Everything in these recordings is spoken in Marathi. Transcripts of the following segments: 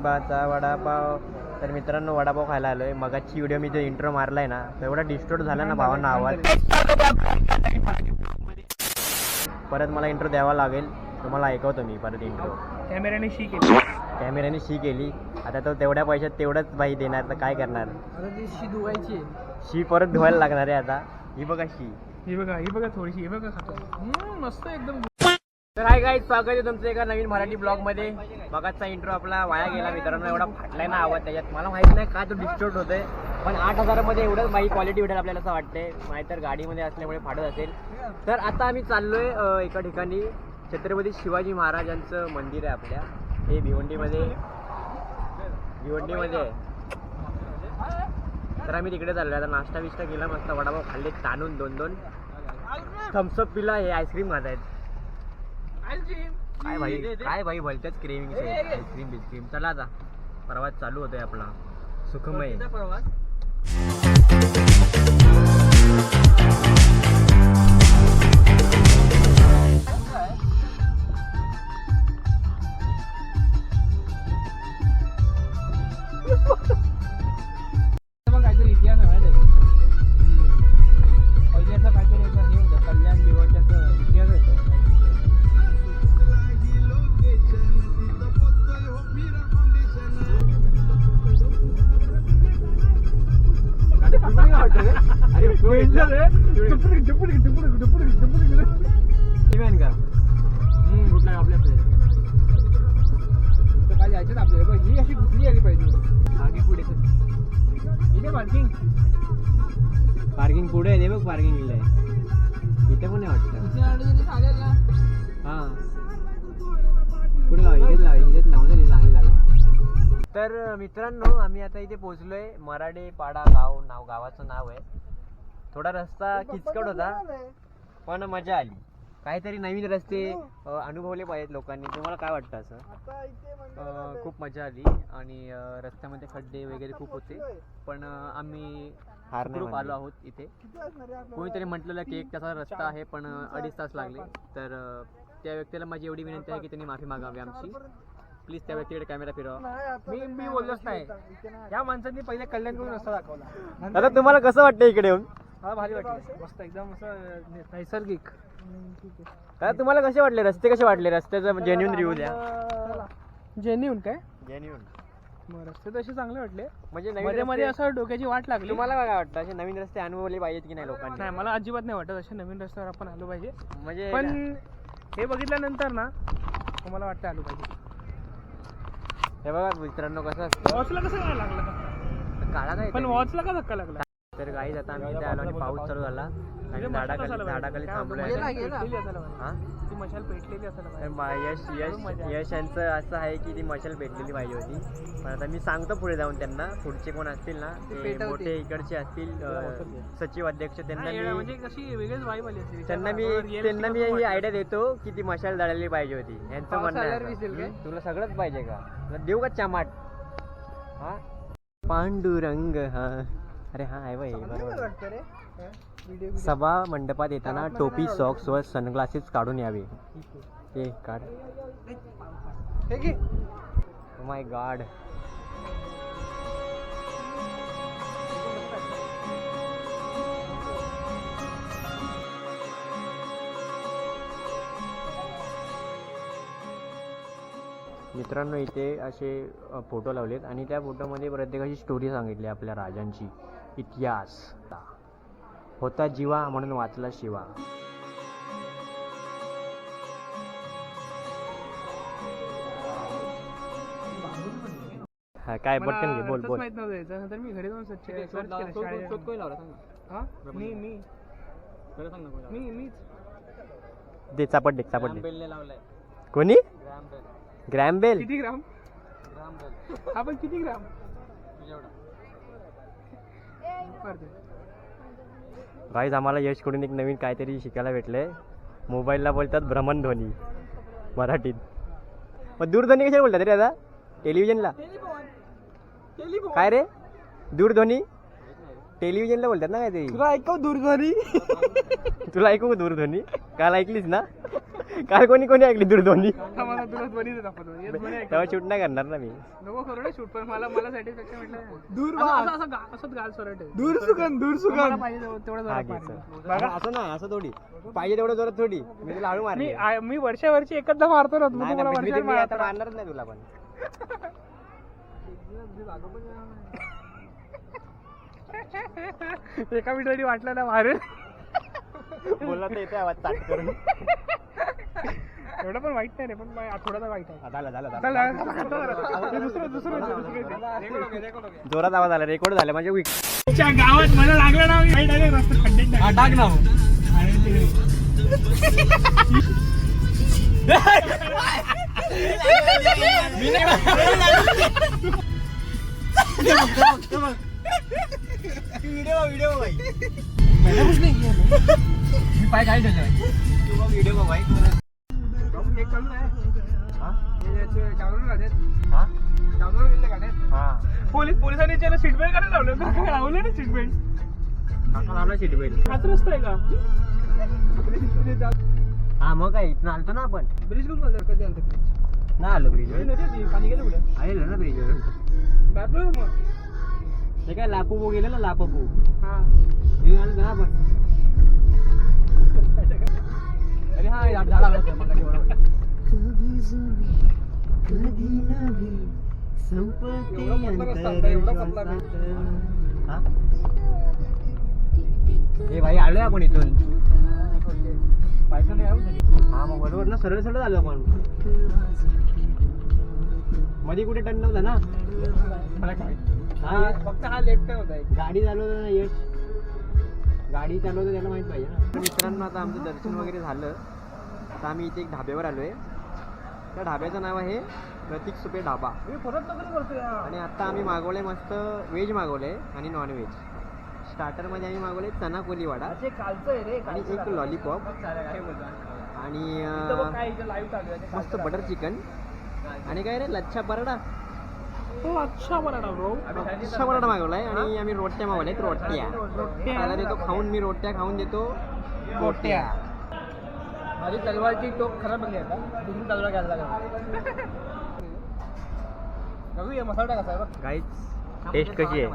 नशिबाचा वडापाव. तर मित्रांनो वडापाव खायला आलोय. मगाची व्हिडिओ मी जो इंट्रो मारलाय ना तो एवढा डिस्टोर्ट झाला ना भावांना आवाज. परत मला इंट्रो द्यावा लागेल. तुम्हाला ऐकवतो मी परत इंट्रो कॅमेऱ्याने शी केली. कॅमेऱ्याने शी केली. आता तो तेवढ्या पैशात तेवढंच बाई देणार तर काय करणार? आता ती शी धुवायची शी परत धुवायला लागणार आहे आता. ही बघा शी. ही बघा ही बघा थोडीशी ही बघा खातो. हम्म, मस्त एकदम तर हाय काय स्वागत आहे तुमचं एका नवीन मराठी ब्लॉगमध्ये बघाचा इंट्रो आपला वाया गेला मित्रांनो एवढा फाटलाय ना आवाज त्याच्यात. मला माहीत नाही का तो डिस्टर्ब होतोय पण आठ हजारामध्ये एवढंच बाई क्वालिटी भेटेल आपल्याला असं वाटतंय. नाहीतर गाडीमध्ये असल्यामुळे फाटत असेल. तर आता आम्ही चाललोय एका ठिकाणी. छत्रपती शिवाजी महाराजांचं मंदिर आहे आपल्या. हे भिवंडीमध्ये. भिवंडीमध्ये. आहे तर आम्ही तिकडे चाललोय. आता नाश्ता बिष्टा केला मस्त वडापाव खाल्ले ताणून दोन दोन थम्सअप पिला हे आईस्क्रीम खात आहेत काय भाई काय भाई भलत्याच क्रेविंग आईस्क्रीम बिस्क्रीम चला आता प्रवास चालू होतोय आपला. सुखमय. बघ काय जायचं ना आपल्याला? बघ, ही अशी घुसली आली पाहिजे? मागे पुढे. इथे पार्किंग पार्किंग पुढे आहे बघ पार्किंग इथे पण वाटतं. हा. कुठे लावा? इथेच लावा इथेच लावून झाली चांगली लागली. तर मित्रांनो आम्ही आता इथे पोहोचलोय. मराठे पाडा गाव नाव गावाचं नाव आहे. थोडा रस्ता किचकट होता. पण मजा आली. काहीतरी नवीन रस्ते अनुभवले पाहिजेत लोकांनी. तुम्हाला काय वाटतं असं? अ, खूप मजा आली आणि रस्त्यामध्ये खड्डे वगैरे खूप होते. पण आम्ही हार नाही ग्रुप आलो. आहोत इथे. कोणीतरी म्हटलेलं की एक तासाचा रस्ता आहे पण अडीच तास लागले. तर त्या व्यक्तीला माझी एवढी विनंती आहे की त्यांनी माफी मागावी आमची. प्लीज त्या व्यक्तीकडे कॅमेरा फिरवा. मी मी बोललोच नाही. या माणसांनी पहिले कल्याण करून रस्ता दाखवला. आता तुम्हाला कसं वाटतं इकडे येऊन? मला भारी वाटलं. मस्त एकदम असं नैसर्गिक. आता तुम्हाला कसे वाटले? रस्ते कसे वाटले? रस्त्याचं जेन्युन रिव्ह्यू द्या. जेन्युन काय? जेन्युन मग रस्ते तसे चांगले वाटले. म्हणजे नवीन मध्ये मध्ये रस्ते- असं डोक्याची वाट लागली. तुम्हाला काय वाटतं? असे नवीन रस्ते अनुभवले पाहिजेत की नाही लोकांनी? नाही मला अजिबात नाही वाटत असे नवीन रस्त्यावर आपण आलो पाहिजे. म्हणजे पण हे बघितल्यानंतर ना मला वाटतं आलो पाहिजे. हे बघा मित्रांनो कसं असतं. वॉचला कसं काय लागलं? काळा काय पण? वॉचला का धक्का लागला? तर गाईज आता आम्ही इथे आलो आणि पाऊस चालू झाला. आणि झाडाखाली झाडाखाली. हा पाहिजे. मा- यश यश यश यांचं असं आहे की ती मशाल भेटलेली पाहिजे होती. पण आता मी सांगतो पुढे जाऊन त्यांना. पुढचे कोण असतील ना ते. मोठे इकडचे असतील सचिव अध्यक्ष त्यांना मी म्हणजे कशी वेगळीच वाईब आली असते. त्यांना मी त्यांना मी ही. आयडिया देतो की ती मशाल जळायला पाहिजे होती. यांचं म्हणणं आहे? तुला सगळंच पाहिजे का? देऊ का चामाट? हा? पांडुरंग हा. अरे हा आहे बाई बरोबर. सभा मंडपात येताना टोपी सॉक्स व सनग्लासेस काढून यावे. ते काढ. माय गॉड मित्रांनो इथे असे फोटो लावलेत आणि त्या फोटोमध्ये प्रत्येकाची स्टोरी सांगितली आपल्या राजांची. इतिहास. होता जीवा म्हणून वाचला शिवा. हा काय पटकन घे बोल मला बोल. माहीत नव्हतं याचं. नंतर मी घरी जाऊन search केलं शोध- शाळेत. शोध कोणी लावला सांग ना. हा? मी मी. खरं सांग ना कोणी लावला. मी मीच. दे चापट दे चापट ग्रॅम दे. बेलने लावलाय. कोणी? ग्रॅम बेल ग्रॅम बेल किती ग्राम? ग्रॅम बेल आपण किती ग्राम. गाईज आम्हाला यशकडून एक नवीन काहीतरी शिकायला भेटलंय. मोबाईलला बोलतात भ्रमणध्वनी मराठीत. मग दूरध्वनी कशा बोलतात रे आता टेलिव्हिजनला काय रे? दूरध्वनी? टेलिव्हिजनला बोलतात ना काहीतरी. तुला ऐकव दूरध्वनी. तुला ऐकू दूरध्वनी? काल ऐकलीस ना? काल कोणी कोणी ऐकली दूरध्वनी? मला तुला ध्वनी दाखवतो हे ध्वनी ऐक. तेव्हा शूट नाही करणार ना मी. नको करू ना शूट पण मला मला सॅटिस्फॅक्शन म्हटलं दूर असं- वाच. असं- असं गा- असंच गाल सरट आहे. दूर सुगंध दूर मला सुगंध पाहिजे तेवढं- तेवढं हा घे. असं नाही असं थोडी. पाहिजे तेवढं जोरात थोडी. मी तुला हळू मी मारली आ- मी वर्षा वर्षी एकदा मारतो ना तुम्ही नाही मला ना, मी- मी- वर्षावर मी आता मारता. मारणारच नाही तुला पण. एका मिनिटासाठी वाटलं ना मारेल. बोलला तर येते आवाज चाट करून. एवढं पण वाईट नाही रे पण थोडासा वाईट आहे हा, झालं झालं चल, झालं. चल, चल, चल, चल. दुसरं दुसरं दुसरं जोरात आवाज आला रेकॉर्ड झालं म्हणजे विक च्या गावात मला लागलं ना मी डायरेक्ट रस्ता खड्ड्यात टाकलं. टाक ना आणि ते- मी पाय काय ठेवलं एक चालू आहे. हे याचे डाउनलोड झालेत. डाउनलोड केलेले गाण्यात. पोलीस पोलिसांनी त्याला सीट बेल्ट करायला लावलं लावलं ना सीट बेल्ट सीट बेल्ट हाच रस्ता आहे का हा मग काय इथं आलतो ना आपण ब्रिज कुठून आलं? कधी आलं ब्रिज नाही आलो ब्रिज पाणी गेलं कुठे आलेलो ना ब्रिज बापरे मग ते काय लापू गेलं ना लापू हा घेऊन ना आपण होता, एवढा पतला ब्रिज. हा? भाई आलोय आपण इथून पायथन. हा मग बरोबर ना सरळ सरळ आलो आपण मध्ये कुठे टर्न नव्हता ना हा फक्त हा लेफ्ट होता. गाडी चालवतो ना यश गाडी चालवतो त्याला माहीत पाहिजे ना. मित्रांनो आता आमचं दर्शन वगैरे झालं. आता आम्ही इथे एक ढाब्यावर आलोय. त्या ढाब्याचं नाव आहे प्रतीक सुपे ढाबा. आणि आता आम्ही मागवले मस्त व्हेज मागवले आणि नॉन व्हेज स्टार्टरमध्ये आम्ही मागवले चना कोली वडा असे कालचं आहे रे आणि एक लॉलीपॉप आणि मस्त बटर चिकन आणि काय रे लच्छा पराठा? हो अच्छा पराठा मागवलाय आणि आम्ही रोट्या मागवल्यात रोट्या. त्याला देतो खाऊन मी रोट्या खाऊन देतो रोट्या. माझी तलवारची टोक खराब बनली आता. दुसरी तलवार घ्यायला लागला. मसाला कसा आहे बघ. गाईच टेस्ट कशी आहे.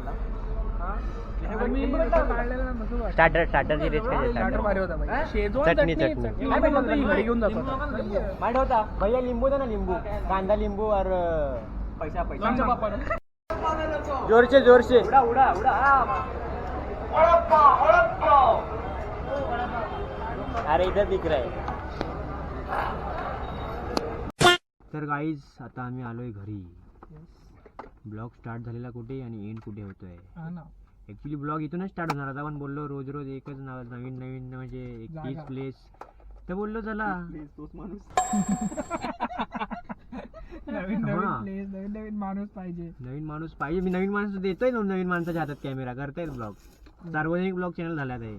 स्टार्टर स्टार्टरची कशी चटणी, चटणी ही घेऊन जातो होता भैया लिंबू दे ना लिंबू. कांदा लिंबू और पैसा पैसा. जोरचे जोरचे उडा उडा उडा. अरे इधर दिख रहा है. तर गाईज आता आम्ही आलोय घरी. ब्लॉग स्टार्ट झालेला कुठे आणि एंड कुठे होतोय? हा ना. ऍक्च्युली ब्लॉग इथूनच स्टार्ट होणार. आता आपण बोललो रोज रोज एकच नाव नवीन नवीन म्हणजे एक प्लेस तर बोललो चला. नवीन हा. नवीन प्लेस नवीन नवीन माणूस पाहिजे. नवीन माणूस पाहिजे. मी नवीन माणूस देतोय ना नवीन माणसाच्या हातात कॅमेरा करतायत ब्लॉग सार्वजनिक ब्लॉग चॅनल झाल्यात आहे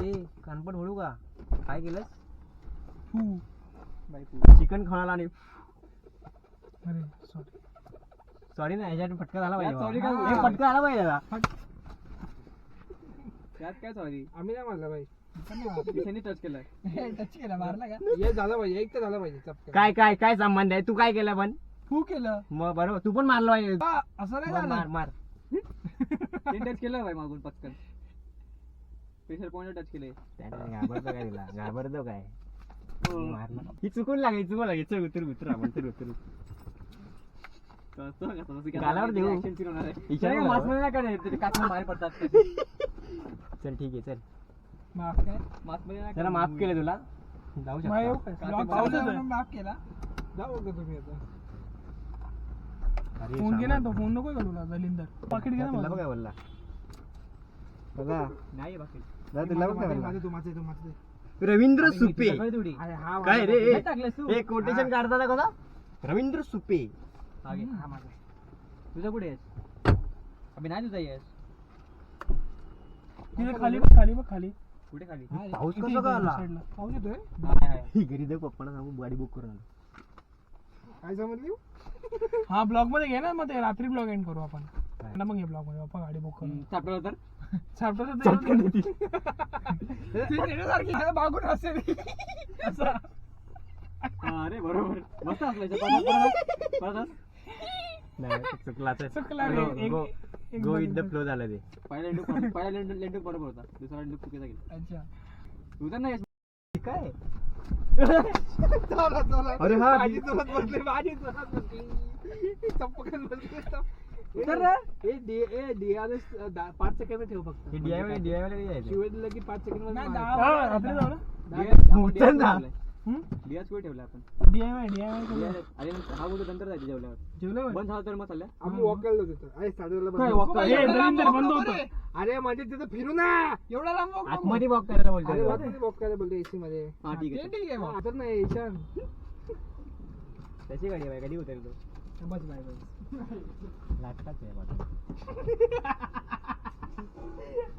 ए कानपट होळू का? काय केलंस? फू. चिकन खाण्याला आणि अरे. सॉरी ना ह्याच्यात फटका झाला पाहिजे यात sorry बाबा. काय हे फटका झाला पाहिजे. त्यात काय सॉरी आम्ही नाही मारला भाई टच केलाय. टच केला मारला का? हे झालं पाहिजे एक तर झालं पाहिजे. काय काय काय संबंध आहे? तू काय केलं पण? फू केलं. मग बरोबर तू पण मारलो पाहिजे. हा, असं नाही मार झालं. मार टच केलं भाई मागून पटकन. प्रेशर पॉइंट टच केले त्याने घाबरतो काय तुला? घाबरतो काय? मारलं. ही चुकून लागली चुकून लागली चल उतर उतर आपण चल उतर. गालावर देऊ. इशारा मास्क बाहेर पडतात. चल ठीक आहे चल. माफ काय नाही त्याला माफ केलं तुला. जाऊ मग येऊ शकता काय? Vlog चालू आहे म्हणून माफ केला. जाऊ का तुम्ही आता? अरे फोन. तो फोन नको का तुला दलिंदर पाकिट घे ना तुला मला. बघा बोलला. बघा. नाही बाकी दादा तुला बघा बोलला. माझे तू माझे तू माझे रवींद्र सुपे. थोडी अरे हा काय. रे? काय टाकलंस तू? हे कोटेशन काढताना कसा रवींद्र सुपे. मागे. हा माझा. तुझा कुठे आहेस? अभि नाही तुझा येस तिथे खाली बघ खाली बघ खाली. कुठे खाली? हा, पाऊस कसा इथे, आला? पाऊस येतोय. ही घरी जाऊ पप्पाला सांगू गाडी बुक करून काय समजली? हा ब्लॉगमध्ये घे ना मग ते रात्री ब्लॉग एंड करू आपण. ना मग हे ब्लॉगमध्ये पप्पा गाडी बुक करू सापडलं तर? आहे, मागून असेल असा. अरे बरोबर. मस्त असलं नाही चुकला चुकला रे. एक- एक गो विथ द फ्लो झालं ते पहिला लेंडू पहिला लेंडू लेंडू बरोबर होता दुसरा लेंडू चुकीचा गेला अच्छा उतर नाही काय. अरे हा. माझी जोरात बसली, माझी जोरात बसली. चपकन बसली, चप- उतर ना ए डी ए डी आर एस पाच सेकंड ठेव फक्त हे DIY DIY ला यायचं. शिवाय दिलं की पाच सेकंड नाही, दहा. उचल ना. डियास कुठे ठेवला आपण. DIY करूया. अरे हा बोलतो नंतर जायचं जेवल्यावर. जेवलं बंद झालं तर मग चालल्या आम्ही वॉक करायला होतो अरे साडेला काय बंद walk ए, दलिंदर बंद होतं. अरे म्हणजे तिथं फिरू ना. एवढा लांब walk नको. आतमध्ये वॉक करायला अरे बोलतो वॉक करायला बोलतो एसी मध्ये. हा ठीक ते आहे ठीक आहे. आता नाही ईशान त्याची गाडी आहे कधी उतरेल तो? बस बाय बाय लाटकाच आहे बाबा.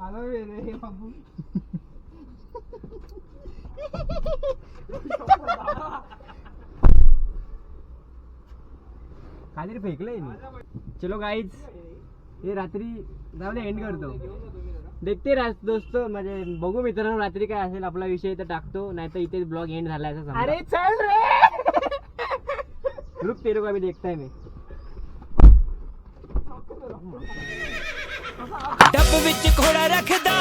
आलो रे रे बाबू. खाली फेकलंय चलो गाईज हे रात्री जाऊन एंड करतो. देखते राज दोस्त म्हणजे बघू मित्रांनो रात्री काय असेल आपला विषय तर टाकतो नाही तर इथे ब्लॉग एंड झाला असं अरे चल रे! रुक तेरे को अभी देखता है मैं. डब विच घोड़ा रखदा